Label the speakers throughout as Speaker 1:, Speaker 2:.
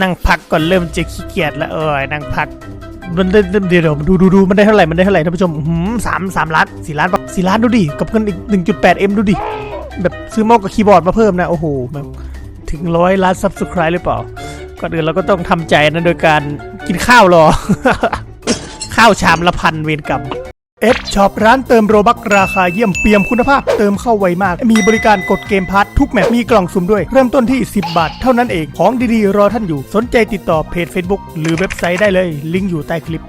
Speaker 1: นั่งพักก่อนเริ่มจะขี้เกียจแล้วเออนั่งพักมันได้เดี๋ยวดูดูดูมันได้เท่าไหร่มันได้เท่าไหร่ท่านผู้ชมหืมสามสามล้านสี่ล้านสี่ล้านดูดิกับเงินอีกหนึ่งจุดแปดเอ็มดูดิแบบซื้อเมาส์กับคีย์บอร์ดมาเพิ่มนะโอ้โหแบบถึงร้อยล้านซับสไคร b e หรือเปล่าก่อนอื่นเราก็ต้องทำใจนะโดยการกินข้าวรอ ข้าวชามละพันเวรกรรม เอฟช็อปร้านเติมโรบักราคาเยี่ยมเปี่ยมคุณภาพเติมเข้าไวมาก มีบริการกดเกมพาร์ททุกแมปมีกล่องสุ่มด้วย เริ่มต้นที่ 10 บาท เท่านั้นเองของดีๆ รอท่านอยู่ สนใจติดต่อเพจ Facebook หรือเว็บไซต์ได้เลย ลิงก์อยู่ใต้คลิป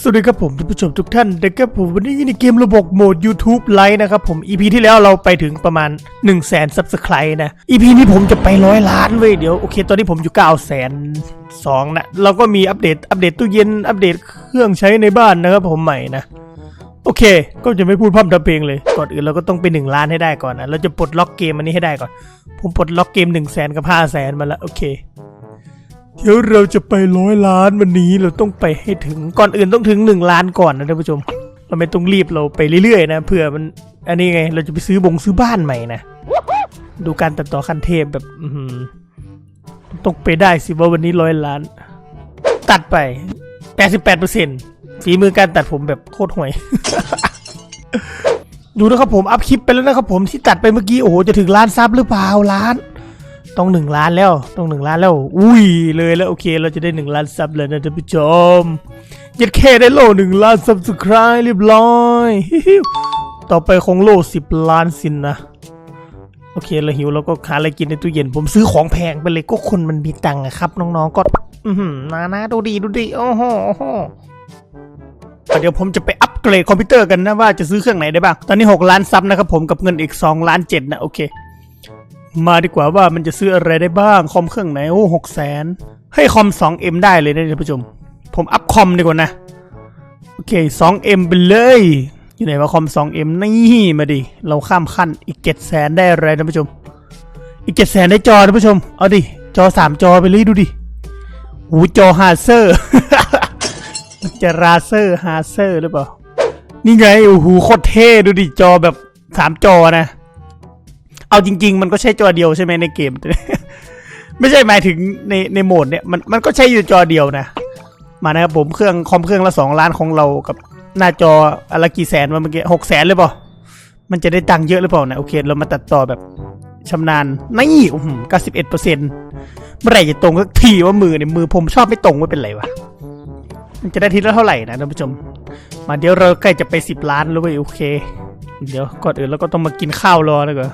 Speaker 1: สวัสดีครับผมท่านผู้ชมทุกท่านเด็กครับผมวันนี้อยู่ในเกมระบบโหมด YouTube ไลฟ์นะครับผม EP ที่แล้วเราไปถึงประมาณ 1 0 0 0 0แสนซับสไครต์นะ EP นี้ผมจะไปร้อยล้านเว้ยเดี๋ยวโอเค ตอนนี้ผมอยู่9 0 0 0 0 0สองนะเราก็มีอัปเดตอัปเดตตู้เย็นอัปเดตเค รื่องใช้ในบ้านนะครับผมใหม่นะ โอเค ก็จะไม่พูดพร่ำทำเพลงเลย ก่อนอื่นเราก็ต้องไปหนึ่งล้านให้ได้ก่อนนะ เราจะปลดล็อกเกมอันนี้ให้ได้ก่อน ผมปลดล็อกเกมหนึ่งแสนกับห้าแสนมาแล้วโอเค เดี๋ยวเราจะไปร้อยล้านวันนี้เราต้องไปให้ถึง ก่อนอื่นต้องถึงหนึ่งล้านก่อนนะท่านผู้ชม เราไม่ต้องรีบเราไปเรื่อยๆนะเผื่อมัน อันนี้ไง เราจะไปซื้อบงซื้อบ้านใหม่นะ ดูการตัดต่อขั้นเทพแบบ อืต้องไปได้สิว่าวันนี้ร้อยล้าน ตัดไป 88%ฝีมือการตัดผมแบบโคตรห่วย ดูนะครับผม อัพคลิปไปแล้วนะครับผมที่ตัดไปเมื่อกี้ โอ้โห จะถึงล้านซับหรือเปล่าล้าน ต้องหนึ่งล้านแล้ว ต้องหนึ่งล้านแล้ว อุ้ย เลยแล้ว โอเค เราจะได้หนึ่งล้านซับแล้วนะท่านผู้ชมยัดแค่ได้โลหนึ่งล้านซับสไครต์เรียบร้อยต่อไปคงโลสิบล้านสินนะโอเคเราหิวเราก็หาอะไรกินในตู้เย็น ผมซื้อของแพงไปเลยก็คนมันมีตังค์อะครับ น้องๆก็ อือหือนานะดูดีดูดีโอ้โหโอ้โหเดี๋ยวผมจะไปอัปเกรดคอมพิวเตอร์กันนะว่าจะซื้อเครื่องไหนได้บ้าง ตอนนี้ 6 ล้านซับนะครับผมกับเงินอีก 2 ล้านเจ็ดนะ โอเค มาดีกว่าว่ามันจะซื้ออะไรได้บ้าง คอมเครื่องไหน โอ้หกแสนให้คอม 2M ได้เลยนะท่านผู้ชม ผมอัพคอมดีกว่านะ โอเค 2M ไปเลย อยู่ไหนว่าคอม 2M นี่มาดิ เราข้ามขั้นอีก 7 0 0แสนได้อะไรท่านผู้ชม อีก 7 0 0แสนได้จอท่านผู้ชม เอาดิ จอ 3 จอไปเลยดูดิ หูจอฮาเซอร์มันจะราเซอร์ฮาเซอร์หรือเปล่า นี่ไงโอ้โหโคตรเท่ดูดิจอแบบสามจอนะ เอาจริง ๆ มันก็ใช่จอเดียวใช่ไหมในเกม ไม่ใช่หมายถึงในในโหมดเนี่ยมันมันก็ใช่อยู่จอเดียวนะ มานะครับผมเครื่องคอมเครื่องละสองล้านของเรากับหน้าจออะไรกี่แสนวะเมื่อกี้หกแสนเลยเปล่า มันจะได้ตังค์เยอะหรือเปล่านะโอเค เรามาตัดต่อแบบชำนาญนี่โอ้โหเก้าสิบเอ็ดเปอร์เซ็นต์ เมื่อไหร่จะตรงสักทีว่ามือเนี่ยมือผมชอบไม่ตรงไม่เป็นไรวะมันจะได้ทีละเท่าไหร่นะท่านผู้ชม มาเดี๋ยวเราใกล้จะไปสิบล้านแล้วเว้ยโอเค เดี๋ยวก่อนอื่นเราก็ต้องมากินข้าวรอนะก่อน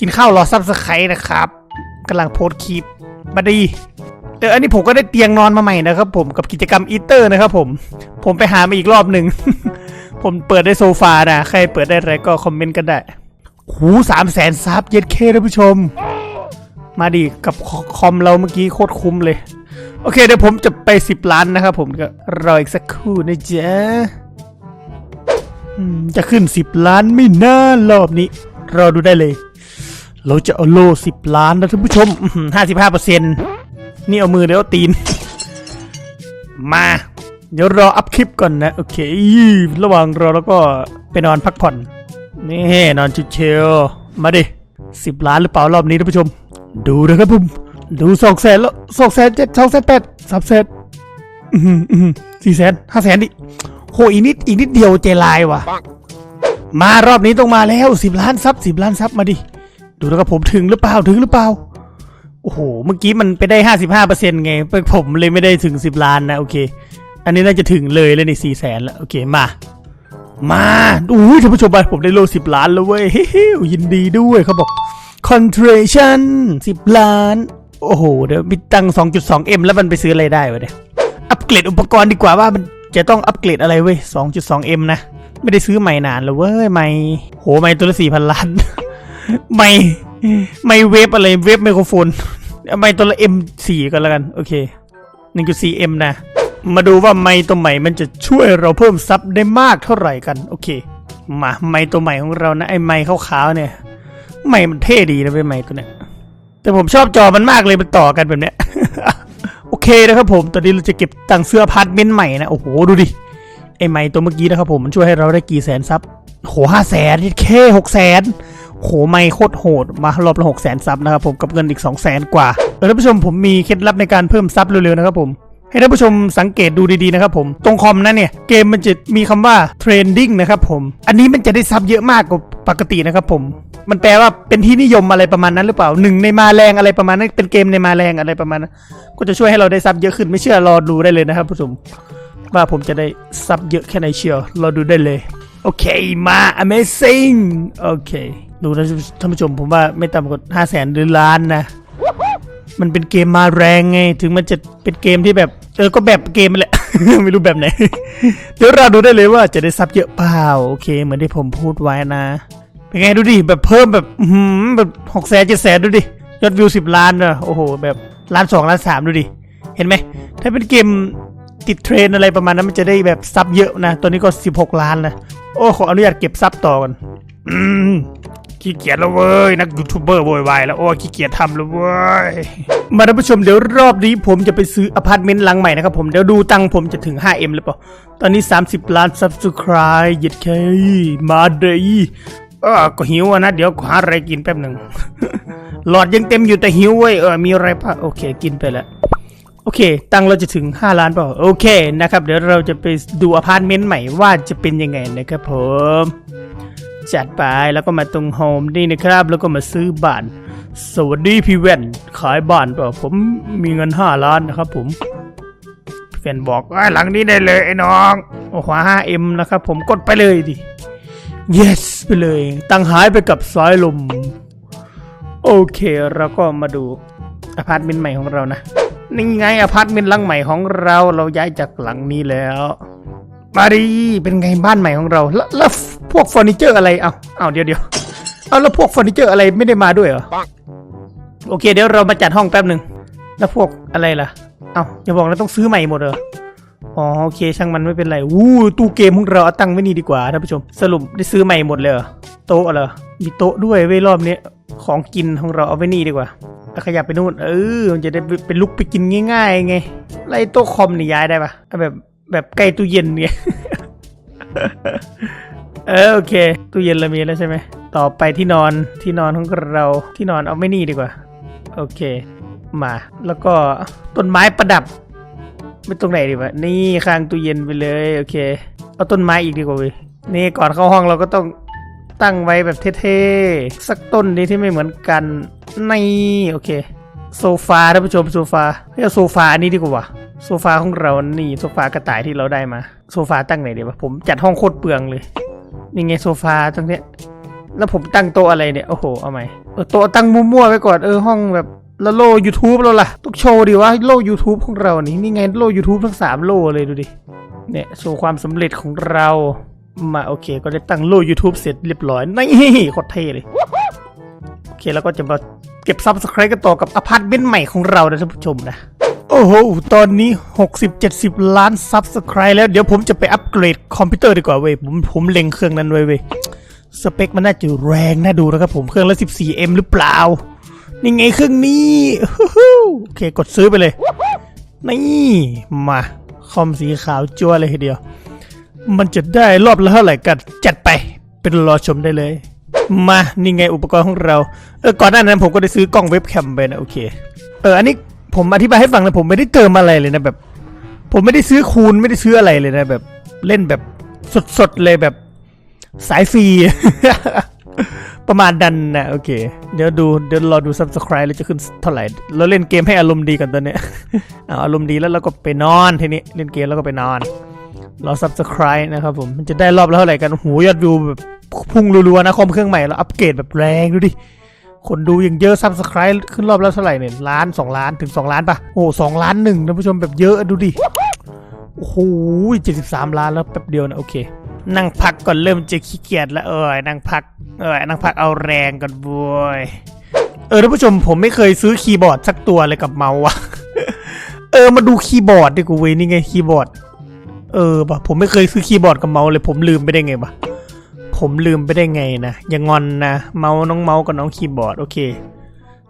Speaker 1: กินข้าวรอซับสไครต์นะครับกำลังโพสคลิปมาดีเอออันนี้ผมก็ได้เตียงนอนมาใหม่นะครับผมกับกิจกรรมอีเตอร์นะครับผม ผมไปหามาอีกรอบหนึ่ง ผมเปิดได้โซฟานะ ใครเปิดได้อะไรก็คอมเมนต์กันได้หูสามแสนซับเย็ดเคท่านผู้ชม มาดีกับคอมเราเมื่อกี้โคตรคุ้มเลย โอเคเดี๋ยวผมจะไปสิบล้านนะครับผมก็รออีกสักครู่นะจ๊ะจะขึ้นสิบล้านไม่น่ารอบนี้ รอดูได้เลย เราจะเอาโลสิบล้านนะท่านผู้ชมห้าสิบห้าเปอร์เซ็นนี่เอามือเดี๋ยวตีน มา เดี๋ยวรออัพคลิปก่อนนะ โอเค ระหว่างรอแล้วก็ไปนอนพักผ่อน นี่นอนชิวๆมาดิสิบล้านหรือเปล่ารอบนี้ท่านผู้ชม ดูนะครับผม ดูสองแสนแล้วสองแสนเจ็ดสองแสนแปดสามแสนสี่แสนห้าแสนดิโหอีนิดอีนิดเดียวเจลายว่ะ มารอบนี้ต้องมาแล้วสิบล้านซับสิบล้านซับมาดิ ดูนะครับผมถึงหรือเปล่าถึงหรือเปล่า โอ้โห เมื่อกี้มันไปได้ห้าสิบห้าเปอร์เซ็นต์ไงผมเลยไม่ได้ถึงสิบล้านนะโอเค อันนี้น่าจะถึงเลยเลยในสี่แสนแล้วโอเคมา มาดูท่านผู้ชมไปผมได้โลสิบล้านแล้วเว้ยเฮ้ยยินดีด้วยเขาบอก contraction สิบล้าน โอ้โห เดี๋ยวมีตังสองจุดสองเอ็มแล้วมันไปซื้ออะไรได้วะเนี่ยอัปเกรดอุปกรณ์ดีกว่าว่ามันจะต้องอัปเกรดอะไรเว้ยสองจุดสองเอ็มนะ ไม่ได้ซื้อใหม่นานแล้วเว้ยใหม่โหใหม่ตัวละสี่พันล้านใหม่ใหม่เวฟอะไร เวฟไมโครโฟนเอาใหม่ตัวละเอ็มสี่ก็แล้วกัน โอเคหนึ่งจุดสี่เอ็มนะ มาดูว่าไม้ตัวใหม่มันจะช่วยเราเพิ่มซับได้มากเท่าไหร่กัน โอเค มาไม้ตัวใหม่ของเรานะ ไอ้ไม้ขาวๆเนี่ย ไม่มันเท่ดีนะเว้ยไม้ตัวเนี้ยแต่ผมชอบจอมันมากเลยมันต่อกันแบบเนี้ย โอเคนะครับผม ตอนนี้เราจะเก็บตังเสื้อพาร์ทเมนต์ใหม่นะ โอ้โห ดูดิ ไอ้ไม้ตัวเมื่อกี้นะครับผม มันช่วยให้เราได้กี่แสนซับโหห้าแสนแค่หกแสนโหไม่โคตรโหด มารอบละหกแสนซับนะครับผมกับเงินอีก2 0 0แสนกว่าเออท่านผู้ชมผมมีเคล็ดลับในการเพิ่มซับเร็วๆนะครับผมให้ท่านผู้ชมสังเกตดูดีๆนะครับผม ตรงคอมนั้นเนี่ย เกมมันจะมีคำว่า trending นะครับผม อันนี้มันจะได้ซับเยอะมากกว่าปกตินะครับผม มันแปลว่าเป็นที่นิยมอะไรประมาณนั้นหรือเปล่าหนึ่งในมาแรงอะไรประมาณนั้นเป็นเกมในมาแรงอะไรประมาณนั้นก็จะช่วยให้เราได้ซับเยอะขึ้นไม่เชื่อรอดูได้เลยนะครับผู้ชมว่าผมจะได้ซับเยอะแค่ไหนเชียวรอดูได้เลยโอเคมา amazing โอเคดูนะท่านผู้ชมผมว่าไม่ต่ำกว่าห้าแสนหรือล้านนะ มันเป็นเกมมาแรงไง ถึงมันจะเป็นเกมที่แบบ เออก็แบบเกมแหละ ไม่รู้แบบไหน เดี๋ยวเราดูได้เลยว่าจะได้ซับเยอะเปล่า โอเค เหมือนที่ผมพูดไว้นะ เป็นไงดูดิแบบเพิ่มแบบอื้อหือแบบหกแสนเจ็ดแสนดูดิยอดวิวสิบล้านนะโอ้โหแบบล้านสองล้านสามดูดิเห็นไหมถ้าเป็นเกมติดเทรนอะไรประมาณนั้นมันจะได้แบบซับเยอะนะตัวนี้ก็16ล้านนะโอ้ขออนุญาตเก็บซับต่อกันอืมขี้เกียจแล้วเว้ยนักยูทูบเบอร์โวยวายแล้วโอ้ขี้เกียจทำแล้วเว้ยมาท่านผู้ชมเดี๋ยวรอบนี้ผมจะไปซื้ออพาร์ตเมนต์หลังใหม่นะครับผมเดี๋ยวดูตังผมจะถึง 5M หรือเปล่าตอนนี้ 30 ล้าน subscribe หยิดแค่มาเดย เออก็หิวอะนะ เดี๋ยวหาอะไรกินแป๊บหนึ่ง หลอดยังเต็มอยู่แต่หิวเว้ย เออ มีอะไรปะโอเค กินไปแล้วโอเค ตังค์เราจะถึง 5 ล้านเปล่า โอเค นะครับ เดี๋ยวเราจะไปดูอพาร์ตเมนต์ใหม่ว่าจะเป็นยังไงนะครับผม จัดไป แล้วก็มาตรงโฮมนี่นะครับ แล้วก็มาซื้อบ้าน สวัสดีพี่แว่น ขายบ้านเปล่า ผมมีเงิน 5 ล้านนะครับผมพี่แว่นบอกว่าหลังนี้ได้เลยไอ้น้อง โอ้โห 5M นะครับผมกดไปเลยดิ yes ไปเลยตังหายไปกับสายลม โอเคเราก็มาดูอพาร์ตเมนต์ใหม่ของเรานะ นี่ไงอพาร์ตเมนต์หลังใหม่ของเราเราย้ายจากหลังนี้แล้ว มาดีเป็นไงบ้านใหม่ของเรา แล้วแล้วพวกเฟอร์นิเจอร์อะไรเอาเอาเดี๋ยวเดี๋ยวเอาแล้วพวกเฟอร์นิเจอร์อะไรไม่ได้มาด้วยเหรอโอเคเดี๋ยวเรามาจัดห้องแป๊บหนึ่งแล้วพวกอะไรล่ะเอาอย่าบอกนะต้องซื้อใหม่หมดเหรอ อ๋อโอเคช่างมันไม่เป็นไรวู้ตู้เกมของเราเอาตั้งไว้นี่ดีกว่าท่านผู้ชม สรุปได้ซื้อใหม่หมดเลยเหรอโต๊ะเหรอมีโต๊ะด้วยเว้ยรอบนี้ของกินของเราเอาไว้นี่ดีกว่าแล้วขยับไปนู่นเออมันจะได้เป็นลุกไปกินง่ายๆไงไล่โต๊ะคอมนี่ย้ายได้ปะเอาแบบแบบใกล้ตู้เย็นไงเออโอเคตู้เย็นเรามีแล้วใช่ไหมต่อไปที่นอนที่นอนของเราที่นอนเอาไม่นี่ดีกว่า โอเค มา แล้วก็ต้นไม้ประดับ ไม่ตรงไหนดีวะนี่ข้างตู้เย็นไปเลยโอเค เอาต้นไม้อีกดีกว่าเว้ยนี่ก่อนเข้าห้องเราก็ต้องตั้งไว้แบบเท่ๆสักต้นนี้ที่ไม่เหมือนกันนี่โอเค โซฟาท่านผู้ชมโซฟาเฮ้ยเอาโซฟาอันนี้ดีกว่าโซฟาของเรานี่โซฟากระต่ายที่เราได้มา โซฟาตั้งไหนดีวะผมจัดห้องโคตรเปลืองเลยนี่ไงโซฟาตรงเนี้ยแล้วผมตั้งโต๊ะอะไรเนี่ยโอ้โหเอาใหมเออโต๊ะตั้งมั่วๆไว้ก่อนเออห้องแบบ แล้วโล่ YouTube เราล่ะต้องโชว์ดิว่าโล่ YouTube ของเรานี่นี่ไงโล่ YouTube ทั้งสามโล่เลยดูดิ เนี่ยโชว์ความสำเร็จของเรา มาโอเค ก็ได้ตั้งโล่ YouTube เสร็จเรียบร้อยนี่โคตรเท่เลยโอเคแล้วก็จะมาเก็บซับสไครต์กันต่อกับอพาร์ตเมนต์ใหม่ของเรานะท่านผู้ชมนะโอ้โห ตอนนี้ 60-70 ล้านซับสไครต์แล้ว เดี๋ยวผมจะไปอัปเกรดคอมพิวเตอร์ดีกว่าเว้ย ผมผมเล็งเครื่องนั้นไว้เว้ย สเปคมันน่าจะแรงน่าดูนะครับผม เครื่องละ 14M หรือเปล่า นี่ไงเครื่องนี้โอเคกดซื้อไปเลย นี่มาคอมสีขาวจั่วเลยทีเดียว มันจะได้รอบละเท่าไหร่กันจัดไปเป็นรอชมได้เลย มานี่ไงอุปกรณ์ของเราเออก่อนหน้านั้นผมก็ได้ซื้อกล้องเว็บแคมไปนะโอเคเอออันนี้ผมอธิบายให้ฟังนะผมไม่ได้เติมอะไรเลยนะแบบ ผมไม่ได้ซื้อคูณไม่ได้ซื้ออะไรเลยนะแบบ เล่นแบบสดๆเลยแบบสายฟรี ประมาณดันนะโอเค เดี๋ยวดูเดี๋ยวรอดู subscribe แล้วจะขึ้นเท่าไหร่ เราเล่นเกมให้อารมณ์ดีก่อนตอนเนี้ยเอาอารมณ์ดีแล้วเราก็ไปนอนทีนี้เล่นเกมแล้วก็ไปนอน รอ subscribe นะครับผมมันจะได้รอบและเท่าไหร่กันโหยอดวิวแบบพุ่งรัวๆนะคอมเครื่องใหม่เราอัปเกรดแบบแรงดูดิคนดูอย่างเยอะ subscribe ขึ้นรอบแล้วเท่าไหร่เนี่ยล้านสองล้านถึงสองล้านปะโอ้สองล้านหนึ่งท่านผู้ชมแบบเยอะดูดิโอ้โหเจ็ดสิบสามล้านแล้วแป๊บเดียวนะโอเค นั่งพักก่อนเริ่มจะขี้เกียจแล้วเออนั่งพักเออนั่งพักเอาแรงก่อนบวยเออท่านผู้ชมผมไม่เคยซื้อคีย์บอร์ดสักตัวเลยกับเมาส์อะเออมาดูคีย์บอร์ดดิกูเว้ยนี่ไงคีย์บอร์ด เออปะผมไม่เคยซื้อคีย์บอร์ดกับเมาส์เลยผมลืมไปได้ไงปะผมลืมไปได้ไงนะอย่างอนนะเมาส์น้องเมาส์กับน้องคีย์บอร์ดโอเค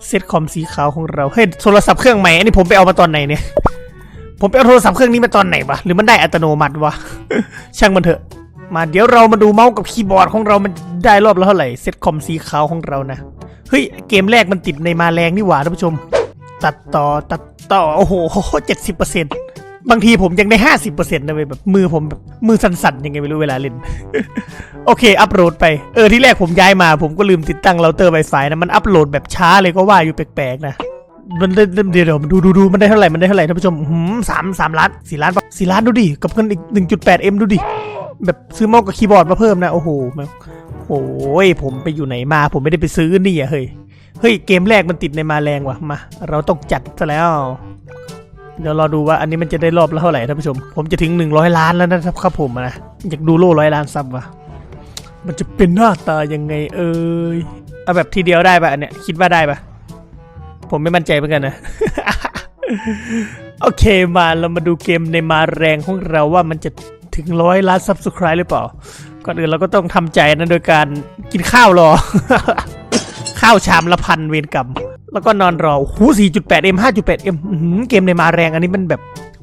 Speaker 1: เซตคอมสีขาวของเราเฮ้ยโทรศัพท์เครื่องใหม่อันนี้ผมไปเอามาตอนไหนเนี่ยผมไปเอาโทรศัพท์เครื่องนี้มาตอนไหนวะหรือมันได้อัตโนมัติวะช่างมันเถอะ มาเดี๋ยวเรามาดูเมาส์กับคีย์บอร์ดของเรามันได้รอบและเท่าไหร่เซตคอมสีขาวของเรานะ เฮ้ย เกมแรกมันติดในมาแรงนี่หว่าท่านผู้ชม ตัดต่อตัดต่อ โอ้โหเจ็ดสิบเปอร์เซ็นต์บางทีผมยังได้ห้าสิบเปอร์เซ็นต์นะเว้ยแบบมือผมแบบมือสั่นๆยังไงไม่รู้เวลาเล่น โอเค อัปโหลดไป เออ ที่แรกผมย้ายมาผมก็ลืมติดตั้งเราเตอร์ Wi-Fi นะ มันอัปโหลดแบบช้าเลยก็ว่าอยู่แปลกๆนะมันเดี๋ยวเดี๋ยวดูดูดูมันได้เท่าไหร่ มันได้เท่าไหร่ท่านผู้ชมหืมสามสามล้านสี่ล้านสี่ล้านดูดิ กับเงินอีกหนึ่งจุดแปดเอ็มดูดิ แบบซื้อเมาส์กับคีย์บอร์ดมาเพิ่มนะโอ้โหแบบโอ้ยผมไปอยู่ไหนมา ผมไม่ได้ไปซื้อนี่อะเฮ้ยเฮ้ยเกมแรกมันติดในมาแรงว่ะมา เราต้องจัดซะแล้ว เดี๋ยวรอดูว่าอันนี้มันจะได้รอบละเท่าไหร่ท่านผู้ชม ผมจะถึงหนึ่งร้อยล้านแล้วนะครับผมนะอยากดูโล่ร้อยล้านซับว่ะมันจะเป็นหน้าตายังไงเอ่ยเอาแบบทีเดียวได้ปะอันเนี้ยคิดว่าได้ปะผมไม่มั่นใจเหมือนกันนะโอเคมาเรามาดูเกมในมาแรงของเราว่ามันจะ ถึงร้อยล้านซับสไคร b e หรือเปล่า ก่อนอื่นเราก็ต้องทำใจนะโดยการกินข้าวรอ ข้าวชามละพันเวรกรรม แล้วก็นอนรอโอ้โห4.8 m 5.8 m อื้อหือเกมในมาแรงอันนี้มันแบบ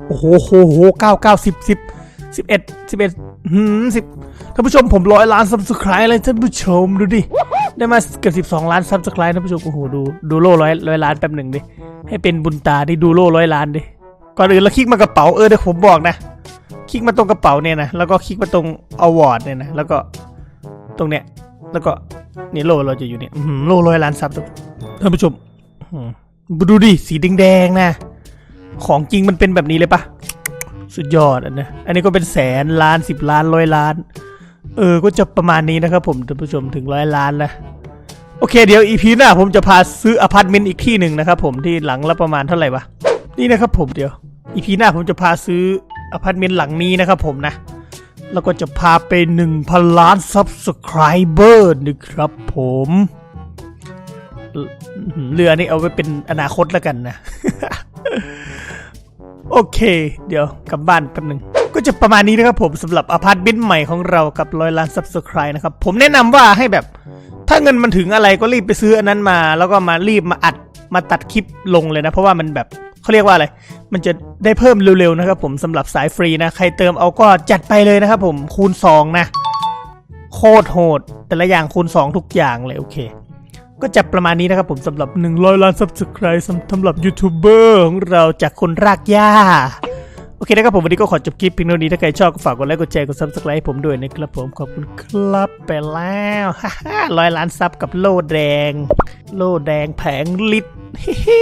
Speaker 1: โอ้โหโหโหเก้าเก้าสิบสิบสิบเอ็ดสิบเอ็ดหืมสิท่านผู้ชมผมร้อยล้านซับสไคร b e เลยท่านผู้ชมดูดิ ได้มาเกือบสิบสองล้านซับสไคร b e ท่านผู้ชมโอ้โหดูดูโล่ร้อยร้อยล้านแป๊บหนึ่งดิ ให้เป็นบุญตาที่ดูโล่ร้อยล้านดิ ก่อนอื่นเราคลิกมากระเป๋าเออเดี๋ยวผมบอกนะ คลิกมาตรงกระเป๋าเนี่ยนะ แล้วก็คลิกมาตรงอวอร์ดเนี่ยนะ แล้วก็ตรงเนี้ย แล้วก็นี่โลเราจะอยู่เนี่ยโล่ร้อยล้านซับท่านผู้ชมดูดิ สีแดงๆนะ ของจริงมันเป็นแบบนี้เลยปะสุดยอดอันนะ อันนี้ก็เป็นแสนล้านสิบล้านร้อยล้าน เออ ก็จะประมาณนี้นะครับผมท่านผู้ชมถึงร้อยล้านแล้วโอเคเดี๋ยวอีพีหน้าผมจะพาซื้ออพาร์ตเมนต์อีกที่หนึ่งนะครับผมที่หลังละประมาณเท่าไหร่วะนี่นะครับผมเดี๋ยวอีพีหน้าผมจะพาซื้อ อพาร์ตเมนต์หลังนี้นะครับผมนะ แล้วก็จะพาไปหนึ่งพันล้านซับสไครเบอร์นะครับผมเรือนี่เอาไว้เป็นอนาคตแล้วกันนะ โอเค เดี๋ยวกลับบ้านแป๊บนึง ก็จะประมาณนี้นะครับผมสำหรับอพาร์ตเมนต์ใหม่ของเรากับร้อยล้านซับสไครต์นะครับ ผมแนะนำว่าให้แบบ ถ้าเงินมันถึงอะไรก็รีบไปซื้ออันนั้นมา แล้วก็มารีบมาอัดมาตัดคลิปลงเลยนะ เพราะว่ามันแบบ เขาเรียกว่าอะไร มันจะได้เพิ่มเร็วๆนะครับผมสำหรับสายฟรีนะ ใครเติมเอาก็จัดไปเลยนะครับผมคูณ 2 นะ โคตรโหด แต่ละอย่างคูณ 2 ทุกอย่างเลยโอเค ก็จะประมาณนี้นะครับผมสำหรับ 100 ล้านซับสไครต์สำหรับยูทูบเบอร์ของเราจากคนรากหญ้าโอเคนะครับผมวันนี้ก็ขอจบคลิปเพียงเท่านี้ถ้าใครชอบก็ฝากกดไลค์กดแชร์กดซับสไครต์ให้ผมด้วยนะครับผมขอบคุณครับไปแล้วฮ่าฮ่าร้อยล้านซับกับโลแดง โลแดงแผงลิตรฮิฮิ